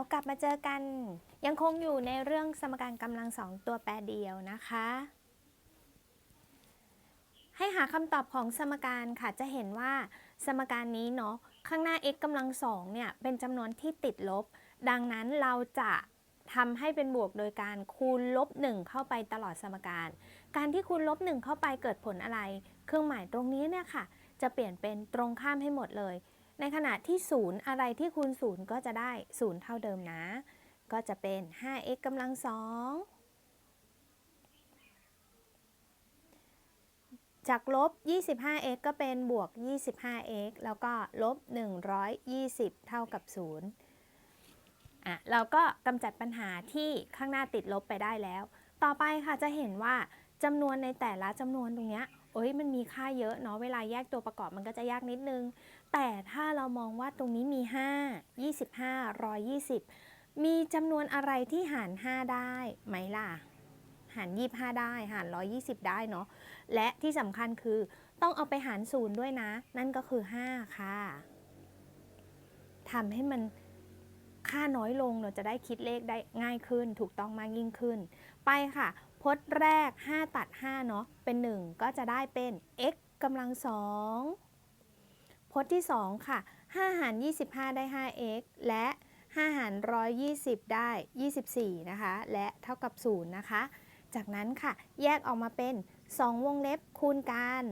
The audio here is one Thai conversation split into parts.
แล้วกลับมาเจอกัน ยังคงอยู่ในเรื่องสมการกำลังสองตัวแปรเดียวนะคะ ให้หาคำตอบของสมการค่ะ จะเห็นว่าสมการนี้เนาะข้างหน้า x กำลังสองเนี่ยเป็นจำนวนที่ติดลบ ดังนั้นเราจะทำให้เป็นบวกโดยการคูณลบ 1 เข้าไปตลอดสมการ การที่คูณลบ 1 เข้าไปเกิดผลอะไร เครื่องหมายตรงนี้เนี่ยค่ะ จะเปลี่ยนเป็นตรงข้ามให้หมดเลย ในขณะที่ 0 อะไรที่คูณ 0 ก็จะได้ 0 เท่าเดิมนะ ก็จะเป็น 5x กำลังสองจากลบ 25x ก็เป็นบวก 25x แล้วก็ลบ 120 เท่ากับ 0 อะ เราก็กำจัดปัญหาที่ข้างหน้าติดลบไปได้แล้ว ต่อไปค่ะจะเห็นว่าจำนวนในแต่ละจำนวนตรงเนี้ย เอ้ยมันมีค่าเยอะเนาะเวลาแยกตัวประกอบมันก็จะยากนิดนึง แต่ถ้าเรามองว่าตรงนี้มี 5 25 120 มีจำนวนอะไรที่หาร 5 ได้ไหมล่ะ หาร 25 ได้ หาร 120 ได้เนาะและที่สำคัญคือต้องเอาไปหารศูนย์ด้วยนะ นั่นก็คือ 5 ค่ะทำให้มันค่าน้อยลงเราจะได้คิดเลขได้ง่ายขึ้น ถูกต้องมากยิ่งขึ้น ไปค่ะ พจน์แรก 5 ตัด 5 เนาะเป็น 1 ก็จะได้เป็น x กำลัง 2 พจน์ที่ 2 ค่ะ 5 หาร 25 ได้ 5x และ 5 หาร 120 ได้ 24 นะคะ และเท่ากับ 0 นะคะ จากนั้นค่ะ แยกออกมาเป็น 2 วงเล็บคูณกัน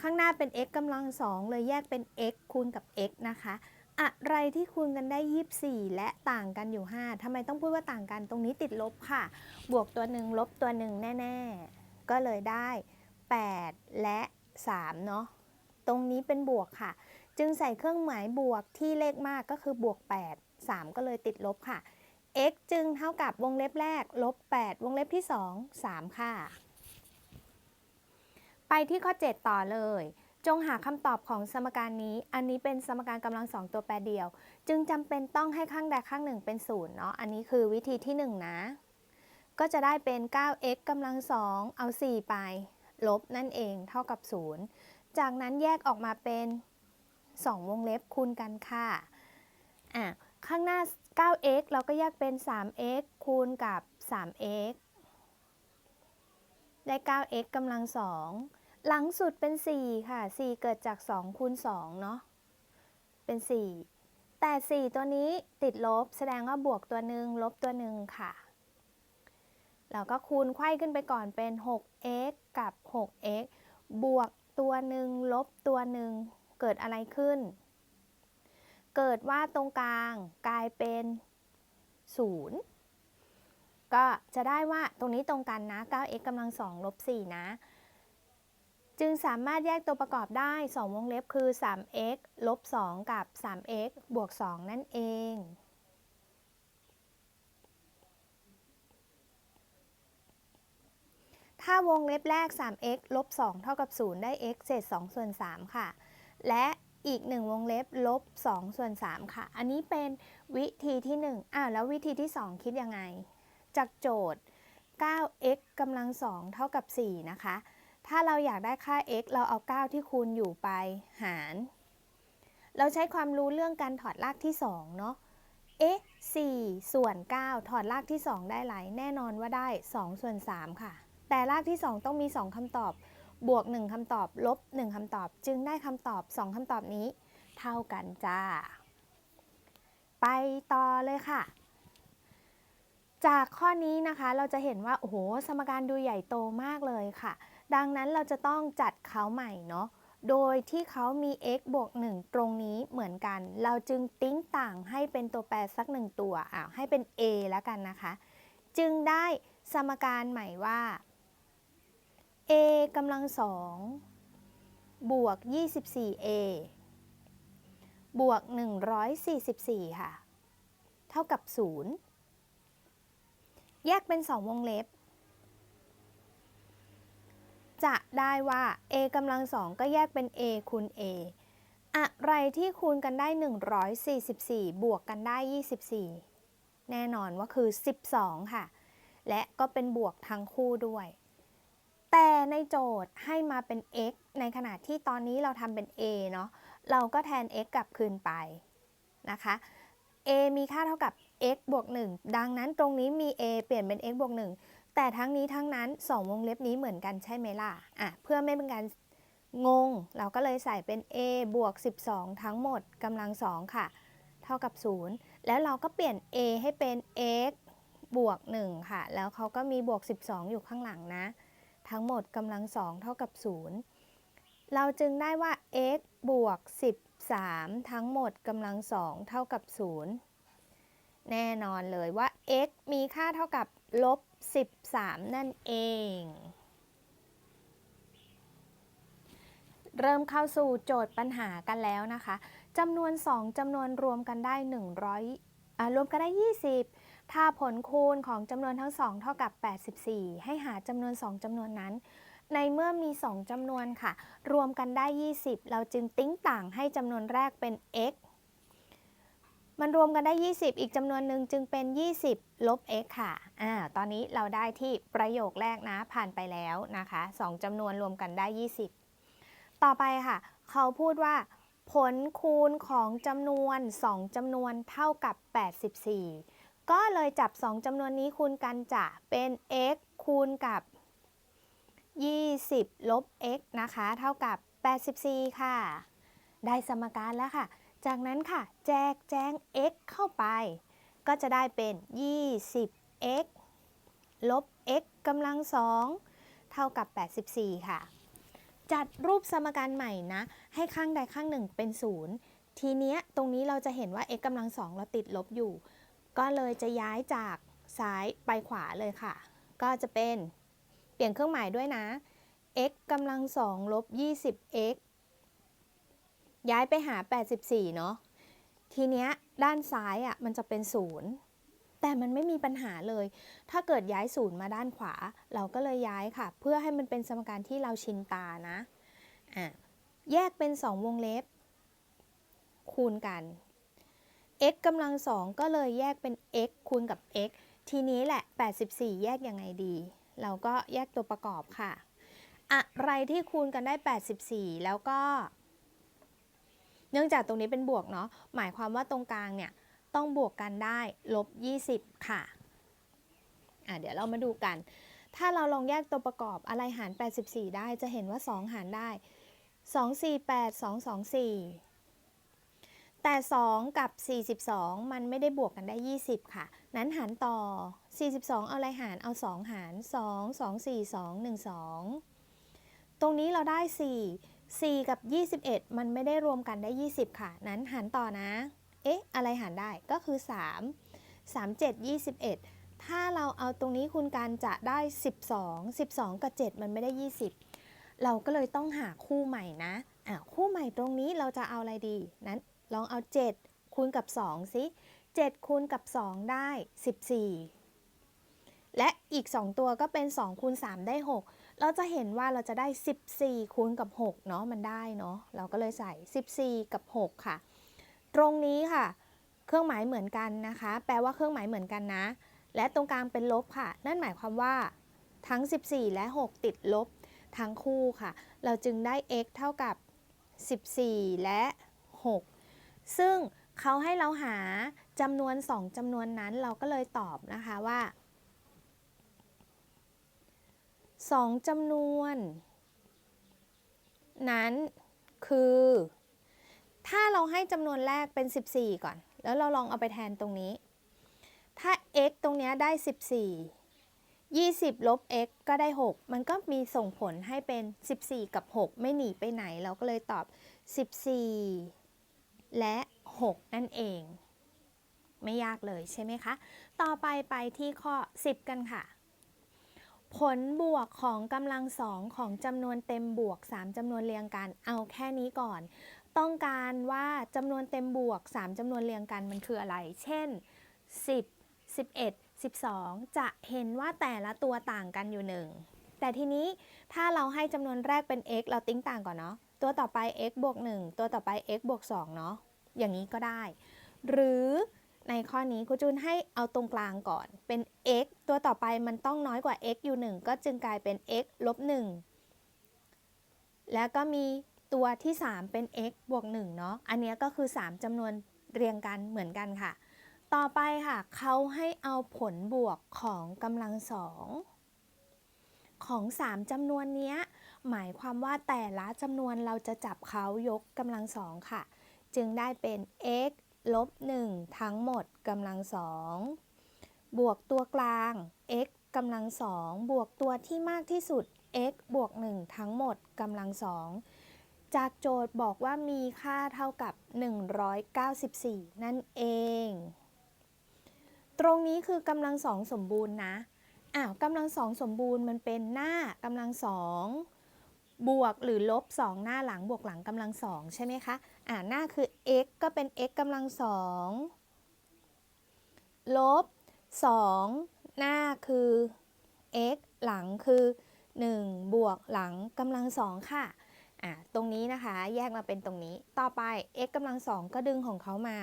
ข้างหน้าเป็น x กำลัง 2 เลยแยกเป็น x คูณกับ x นะคะ อะไรที่คูณกันได้ 24 และต่างกันอยู่ 5ทำไมต้องพูดว่าต่างกันตรงนี้ติดลบค่ะ บวกตัวหนึ่งลบตัวหนึ่งแน่ ๆ ก็เลยได้ 8 และ 3 เนาะตรงนี้เป็นบวกค่ะ จึงใส่เครื่องหมายบวกที่เลขมากก็คือบวก 8 3 ก็เลยติดลบค่ะ x จึงเท่ากับวงเล็บแรกลบ 8 วงเล็บที่ 2 3 ค่ะ ไปที่ข้อ 7 ต่อเลย จงหาคำตอบของสมการนี้ อันนี้เป็นสมการกำลังสองตัวแปรเดียว จึงจำเป็นต้องให้ข้างใดข้างหนึ่งเป็นศูนย์เนาะ อันนี้คือวิธีที่ 1 นะ ก็จะได้เป็น 9x กำลังสองเอา 4 ไป ลบนั่นเองเท่ากับ 0 จากนั้นแยกออกมาเป็น 2 วงเล็บคูณกันค่ะ อะ ข้างหน้า 9x เราก็แยกเป็น 3x คูณกับ 3x ได้ 9x กำลังสอง หลังสุดเป็น 4 ค่ะ 4 เกิดจาก 2 คูณ 2 เนาะ เป็น 4 แต่ 4 ตัวนี้ติดลบ แสดงว่าบวกตัวหนึ่งลบตัวหนึ่งค่ะ แล้วก็คูณไขว้ขึ้นไปก่อนเป็น 6x กับ 6x บวกตัวหนึ่งลบตัวหนึ่งเกิดอะไรขึ้น เกิดว่าตรงกลางกลายเป็น 0 ก็จะได้ว่าตรงนี้ตรงกันนะ 9x กำลัง2ลบ4นะ จึงสามารถแยกตัวประกอบได้ 2 วงเล็บคือ 3x ลบ 2 กับ 3x บวก 2 นั่นเอง ถ้าวงเล็บแรก 3x ลบ 2 เท่ากับ 0 ได้ x เศษ 2 ส่วน 3 ค่ะ และอีก 1 วงเล็บลบ 2 ส่วน 3 ค่ะ อันนี้เป็นวิธีที่ 1อ่าแล้ววิธีที่ 2 คิดยังไง จากโจทย์ 9x กำลัง 2 เท่ากับ 4 นะคะ ถ้าเราอยากได้ค่า x เราเอา 9 ที่คูณอยู่ไปหาร เราใช้ความรู้เรื่องการถอดรากที่ 2 เนาะเอ๊ะ4ส่วน 9 ถอดรากที่ 2 ได้ไหลแน่นอนว่าได้ 2 ส่วน 3 ค่ะ แต่รากที่ 2 ต้องมี 2คำตอบ บวก 1คำตอบ ลบ 1คำตอบ จึงได้คำตอบ 2คำตอบนี้ เท่ากันจ้า ไปต่อเลยค่ะ จากข้อนี้นะคะเราจะเห็นว่า โอ้โห สมการดูใหญ่โตมากเลยค่ะ ดังนั้นเราจะต้องจัดเขาใหม่เนาะ โดยที่เขามี x บวก 1 ตรงนี้เหมือนกัน เราจึงติ้งต่างให้เป็นตัวแปรสักหนึ่งตัวอ่าให้เป็น a แล้วกันนะคะ จึงได้สมการใหม่ว่า a กำลังสองบวก 24a บวก 144 ค่ะ เท่ากับ 0 แยกเป็น 2 วงเล็บ จะได้ว่า a กำลังสองก็แยกเป็น a คูณ a อะไรที่คูณกันได้ 144 บวกกันได้ 24 แน่นอนว่าคือ 12 ค่ะ และก็เป็นบวกทั้งคู่ด้วย แต่ในโจทย์ให้มาเป็น x ในขณะที่ตอนนี้เราทำเป็น a เนาะ เราก็แทน x กลับคืนไปนะคะ a มีค่าเท่ากับ x บวก 1 ดังนั้นตรงนี้มี a เปลี่ยนเป็น x บวก 1 แต่ทั้งนี้ทั้งนั้น 2 วงเล็บนี้เหมือนกันใช่ไหมล่ะอะเพื่อไม่เป็นการงง เราก็เลยใส่เป็น a บวก 12 ทั้งหมดกำลัง 2 ค่ะ เท่ากับ 0 แล้วเราก็เปลี่ยน a ให้เป็น x บวก 1 ค่ะ แล้วเขาก็มีบวก 12 อยู่ข้างหลังนะ ทั้งหมดกำลัง 2 เท่ากับ 0 เราจึงได้ว่า x บวก 13 ทั้งหมดกำลัง 2 เท่ากับ 0 แน่นอนเลยว่า x มีค่าเท่ากับลบ 13 นั่นเอง เริ่มเข้าสู่โจทย์ปัญหากันแล้วนะคะจำนวน 2จำนวนรวมกันได้ 100อ่ารวมกันได้ 20 ถ้าผลคูณของจำนวนทั้งสองเท่ากับ 84 ให้หาจำนวน 2จำนวนนั้น ในเมื่อมี 2จำนวนค่ะ รวมกันได้ 20 เราจึงติ้งต่างให้จำนวนแรกเป็น x มันรวมกันได้ 20 อีกจำนวนหนึ่งจึงเป็น 20 ลบ x ค่ะอ่าตอนนี้เราได้ที่ประโยคแรกนะผ่านไปแล้วนะคะ2จำนวนรวมกันได้ 20 ต่อไปค่ะ เขาพูดว่า ผลคูณของจำนวน 2จำนวนเท่ากับ 84 ก็เลยจับ 2จำนวนนี้คูณกันจะเป็น x คูณกับ 20 ลบ x นะคะ เท่ากับ 84 ค่ะ ได้สมการแล้วค่ะ จากนั้นค่ะ แจกแจง x เข้าไป ก็จะได้เป็น 20x ลบ x กำลัง2เท่ากับ 84 ค่ะ จัดรูปสมการใหม่นะ ให้ข้างใดข้างหนึ่งเป็น 0 ทีเนี้ยตรงนี้เราจะเห็นว่า x กำลัง2เราติดลบอยู่ ก็เลยจะย้ายจากซ้ายไปขวาเลยค่ะ ก็จะเป็นเปลี่ยนเครื่องหมายด้วยนะ x กำลัง2ลบ 20x ย้ายไปหา 84 เนาะทีเนี้ยด้านซ้ายอะมันจะเป็น0แต่มันไม่มีปัญหาเลย ถ้าเกิดย้าย0มาด้านขวา เราก็เลยย้ายค่ะ เพื่อให้มันเป็นสมการที่เราชินตานะอะแยกเป็น 2 วงเล็บ คูณกัน x กำลัง2ก็เลยแยกเป็น x คูณกับ x ทีนี้แหละ 84 แยกยังไงดี เราก็แยกตัวประกอบค่ะ อะไรที่คูณกันได้ 84 แล้วก็ เนื่องจากตรงนี้เป็นบวกเนาะหมายความว่าตรงกลางเนี่ยต้องบวกกันได้ลบ 20 ค่ะอะ เดี๋ยวเรามาดูกัน ถ้าเราลองแยกตัวประกอบอะไรหาร 84 ได้จะเห็นว่า 2 หารได้ 2 4 8 2 2 4 แต่ 2 กับ 42 มันไม่ได้บวกกันได้ 20 ค่ะ นั้นหารต่อ 42 เอาอะไรหารเอา 2 หาร 2 2 4 2 1 2 ตรงนี้เราได้ 4 4 กับ 21 มันไม่ได้รวมกันได้ 20 ค่ะ นั้นหารต่อนะ เอ๊ะ อะไรหารได้ ก็คือ 3 3 7 21 ถ้าเราเอาตรงนี้คูณกันจะได้ 12 12 กับ 7 มันไม่ได้ 20 เราก็เลยต้องหาคู่ใหม่นะอะคู่ใหม่ตรงนี้เราจะเอาอะไรดี นั้น ลองเอา 7 คูณกับ 2 สิ 7 คูณกับ 2 ได้ 14 และอีก 2 ตัวก็เป็น 2 คูณ 3 ได้ 6 เราจะเห็นว่าเราจะได้ 14คูณกับ6เนาะมันได้เนาะเราก็เลยใส่ 14 กับ 6 ค่ะ ตรงนี้ค่ะ เครื่องหมายเหมือนกันนะคะ แปลว่าเครื่องหมายเหมือนกันนะ และตรงกลางเป็นลบค่ะ นั่นหมายความว่าทั้ง 14 และ 6 ติดลบทั้งคู่ค่ะ เราจึงได้ x เท่ากับ 14 และ 6 ซึ่งเขาให้เราหาจำนวน 2จำนวนนั้นเราก็เลยตอบนะคะว่า 2จำนวน นั้นคือ ถ้าเราให้จำนวนแรกเป็น 14 ก่อน แล้วเราลองเอาไปแทนตรงนี้ ถ้า x ตรงนี้ได้ 14 20 ลบ x ก็ได้ 6 มันก็มีส่งผลให้เป็น 14 กับ 6 ไม่หนีไปไหน เราก็เลยตอบ 14 และ 6 นั่นเอง ไม่ยากเลยใช่ไหมคะ ต่อไปไปที่ข้อ 10 กันค่ะ ผลบวกของกำลังสองของจำนวนเต็มบวก 3จำนวนเรียงกัน เอาแค่นี้ก่อน ต้องการว่าจำนวนเต็มบวก 3จำนวนเรียงกันมันคืออะไร เช่น 10 11 12 จะเห็นว่าแต่ละตัวต่างกันอยู่หนึ่งแต่ทีนี้ถ้าเราให้จำนวนแรกเป็น x เราติ้งต่างก่อนเนาะ ตัวต่อไป x บวก1ตัวต่อไป x บวก2เนาะ อย่างนี้ก็ได้ หรือ ในข้อนี้ครูจูนให้เอาตรงกลางก่อนเป็น x ตัวต่อไปมันต้องน้อยกว่า x อยู่ 1 ก็จึงกลายเป็น x ลบ1แล้วก็มีตัวที่ 3 เป็น x บวก1เนาะ อันนี้ก็คือ 3จำนวนเรียงกันเหมือนกันค่ะ ต่อไปค่ะเขาให้เอาผลบวกของกำลังสองของ 3จำนวนนี้หมายความว่าแต่ละจำนวนเราจะจับเขายกกำลังสองค่ะ จึงได้เป็น x ลบ 1 ทั้งหมดกำลังสองบวกตัวกลาง x กำลังสองบวกตัวที่มากที่สุด x บวก 1 ทั้งหมดกำลังสองจากโจทย์บอกว่ามีค่าเท่ากับ 194 นั่นเอง ตรงนี้คือกำลังสองสมบูรณ์นะอ้าวกำลังสองสมบูรณ์มันเป็นหน้ากำลังสองบวกหรือลบ 2 หน้าหลังบวกหลังกำลังสองใช่ไหมคะ อ่าหน้าคือ x ก็เป็น x กำลังสองลบ 2 หน้าคือ x หลังคือ 1 บวกหลังกำลังสองค่ะอ่าตรงนี้นะคะแยกมาเป็นตรงนี้ ต่อไป x กำลังสองก็ดึงของเขามา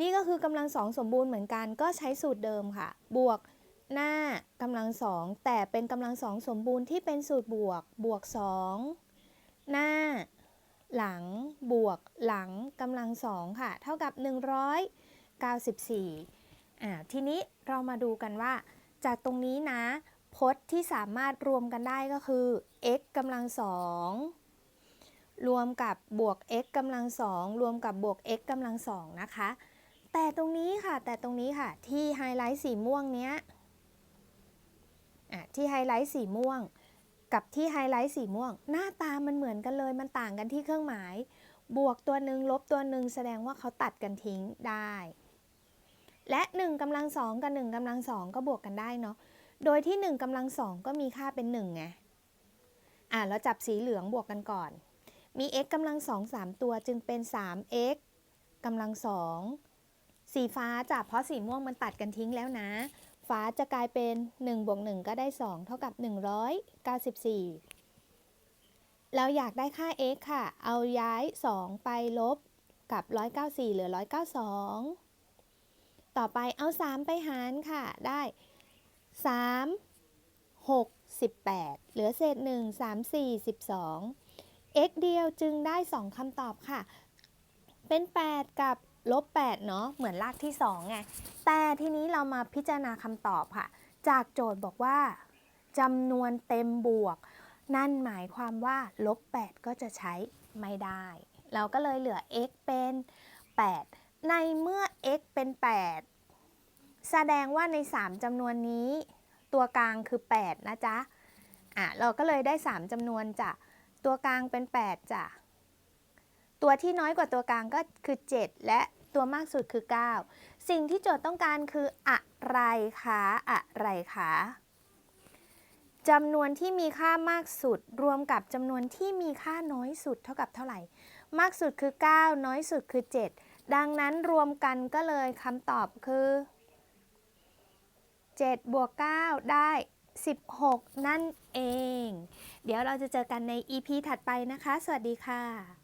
นี่ก็คือกำลังสองสมบูรณ์เหมือนกันก็ใช้สูตรเดิมค่ะ บวกหน้ากำลังสองแต่เป็นกำลังสองสมบูรณ์ที่เป็นสูตรบวกบวกสอง หน้า หลังบวก หลังกำลังสองค่ะ เท่ากับ 194อ่าทีนี้เรามาดูกันว่า จากตรงนี้นะ พจน์ที่สามารถรวมกันได้ก็คือ x กำลังสองรวมกับบวก x กำลังสองรวมกับบวก x กำลังสองนะคะ แต่ตรงนี้ค่ะ แต่ตรงนี้ค่ะ ที่ไฮไลท์สีม่วงเนี้ยอะที่ไฮไลท์สีม่วง กับที่ไฮไลท์สีม่วง หน้าตามันเหมือนกันเลย มันต่างกันที่เครื่องหมาย บวกตัวหนึ่งลบตัวหนึ่งแสดงว่าเขาตัดกันทิ้งได้ และ1กำลังสองกับ1กำลังสองก็บวกกันได้เนาะโดยที่1กำลังสองก็มีค่าเป็น1ไงอะแล้วจับสีเหลืองบวกกันก่อน มี x กำลังสองสามตัวจึงเป็น 3x กำลังสองสีฟ้าจ้ะเพราะสีม่วงมันตัดกันทิ้งแล้วนะ ฟ้าจะกลายเป็น1บวก1ก็ได้ 2 เท่ากับ 194 เราอยากได้ค่า x ค่ะ เอาย้าย 2 ไปลบกับ 194 เหลือ 192 ต่อไปเอา 3 ไปหารค่ะ ได้ 3 6 18 เหลือเศษ 1 3 4 12 x เดียวจึงได้ 2คำตอบค่ะ เป็น 8 กับ ลบ8เนาะเหมือนรากที่2ไงแต่ทีนี้เรามาพิจารณาคำตอบค่ะ จากโจทย์บอกว่าจำนวนเต็มบวก นั่นหมายความว่าลบ8ก็จะใช้ไม่ได้ เราก็เลยเหลือ x เป็น 8 ในเมื่อ x เป็น 8 แสดงว่าใน 3จำนวนนี้ ตัวกลางคือ 8 นะจ๊ะอะเราก็เลยได้ 3จำนวนจ้ะตัวกลางเป็น 8จ้ะ ตัวที่น้อยกว่าตัวกลางก็คือ 7 และตัวมากสุดคือ 9 สิ่งที่โจทย์ต้องการคืออะไรคะอะไรคะจำนวนที่มีค่ามากสุด รวมกับจำนวนที่มีค่าน้อยสุดเท่ากับเท่าไหร่ มากสุดคือ 9 น้อยสุดคือ 7 ดังนั้นรวมกันก็เลยคำตอบคือ 7 บวก 9 ได้ 16 นั่นเอง เดี๋ยวเราจะเจอกันใน EP ถัดไปนะคะ สวัสดีค่ะ